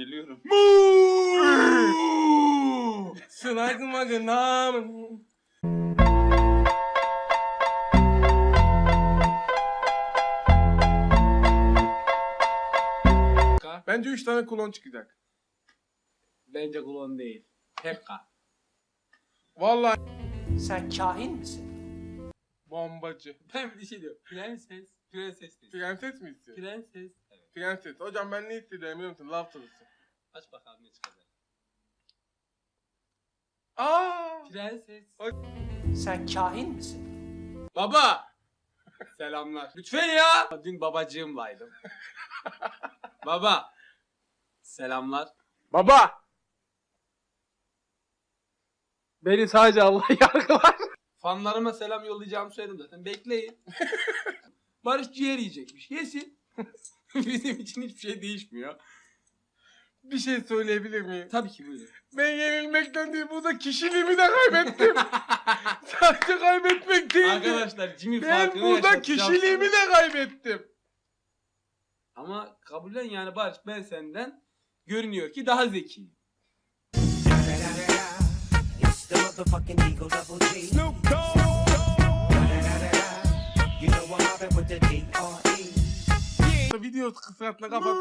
Geliyorum. Sınakma gınam. Bence 3 tane klon çıkacak. Bence klon değil. Pekka. Vallahi Sen kahin misin? bombacı. Ben bir şey diyorum. Prenses. Prenses değil. Prenses mi istiyor? Prenses. Evet. Prenses. Hocam ben ne hissediyorum biliyor musun? Laf tılısı. Aç bakalım ne çıkacak. Aa! Prenses. Sen kahin misin? Baba. Selamlar. Lütfen ya. Dün babacığımlaydım. Baba. Selamlar. Baba! Beni sadece Allah yargılar. Fanlarıma selam yollayacağımı söyledim zaten. Bekleyin. Barış ciğer yiyecekmiş. Yesin. Bizim için hiçbir şey değişmiyor. Bir şey söyleyebilir miyim? Tabii ki buyurun. Ben yenilmekten değil burada kişiliğimi de kaybettim. Sadece kaybetmek değil. Arkadaşlar Jimmy ben farkını burada yaşatacağım kişiliğimi sana. de kaybettim. Ama kabullen yani Barış ben senden görünüyor ki daha zekiyim. It's the motherfucking Eagle Double Video kısratla kapat.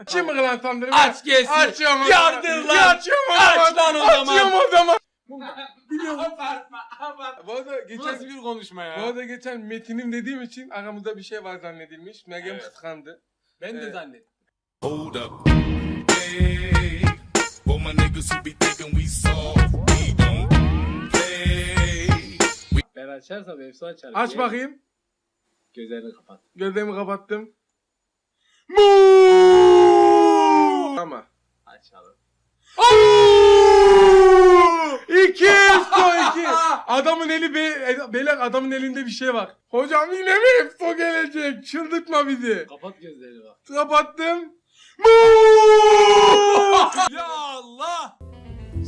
Açayım mı lan sandırımı? Aç gelsin. Açıyorum Yardır lan. Açıyorum o Aç zaman. lan o zaman. Açıyorum o zaman. abartma abartma. Bu arada Bu geçen, nasıl bir konuşma bu ya? arada geçen Metin'im dediğim için aramızda bir şey var zannedilmiş. Meryem Evet. kıskandı. Ben de Evet. zannettim. Hold up. Hey, for my niggas who be thinking we soft, we don't play. Ben açarsam Efsa açar. Aç bakayım. Gözlerini kapat. Gözlerimi kapattım. Ama. Açalım. İki Efso iki. Adamın eli be, beyler adamın elinde bir şey var. Hocam yine mi Efso gelecek? Çıldırtma bizi. Kapat gözlerini bak. Kapattım. ya Allah!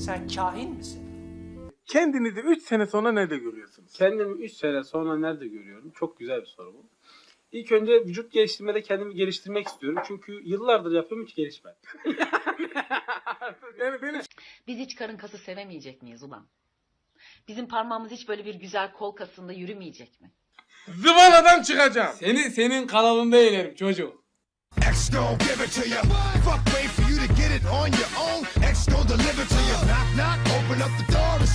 Sen kahin misin? Kendinizi 3 sene sonra nerede görüyorsunuz? Kendimi 3 sene sonra nerede görüyorum? Çok güzel bir soru bu. İlk önce vücut geliştirmede kendimi geliştirmek istiyorum. Çünkü yıllardır yapıyorum hiç gelişmedi. Yani benim Biz hiç karın kası sevemeyecek miyiz ulan? Bizim parmağımız hiç böyle bir güzel kol kasında yürümeyecek mi? zıvanadan çıkacağım. Seni senin kanalında yenerim çocuk. X gon' give it to you. Fuck, wait for you to get it on your own. X gon' deliver to you. Knock, knock,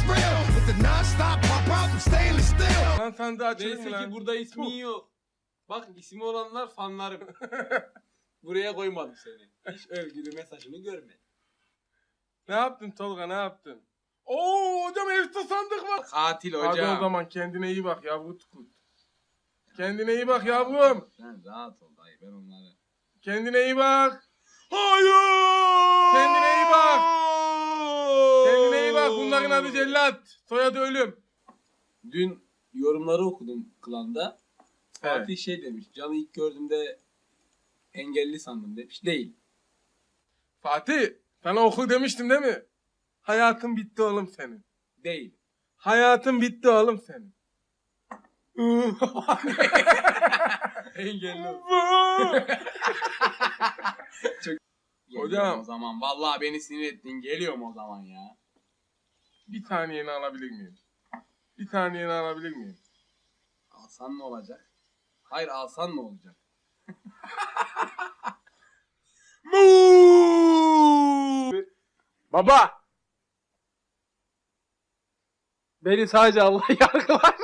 real. With the non-stop pop out from stainless steel. Lan açılır mı Neyse lan? ki burada ismin yok. Bak ismi olanlar fanlarım. Buraya koymadım seni. Hiç övgülü mesajını görmedim. Ne yaptın Tolga ne yaptın? Oo hocam Efso sandık var. Katil Hadi o hocam. zaman kendine iyi bak yavru tukut. Kendine iyi bak yavrum. Sen rahat ol dayı ben onları. Kendine iyi bak. Hayır! Kendine iyi bak. Kendine iyi bak. Bunların adı cellat. Soyadı ölüm. Dün yorumları okudum klanda. Evet. Fatih şey demiş. Can'ı ilk gördüğümde engelli sandım demiş. Değil. Fatih sana oku demiştim değil mi? Hayatın bitti oğlum senin. Değil. Hayatın bitti oğlum senin. engelli. Hocam. Geliyorum o zaman. Vallahi beni sinir ettin. Geliyorum o zaman ya. Bir saniyeni alabilir miyim? Bir saniyeni alabilir miyim? Alsan ne olacak? Hayır alsan ne olacak? Baba! Beni sadece Allah yargılar.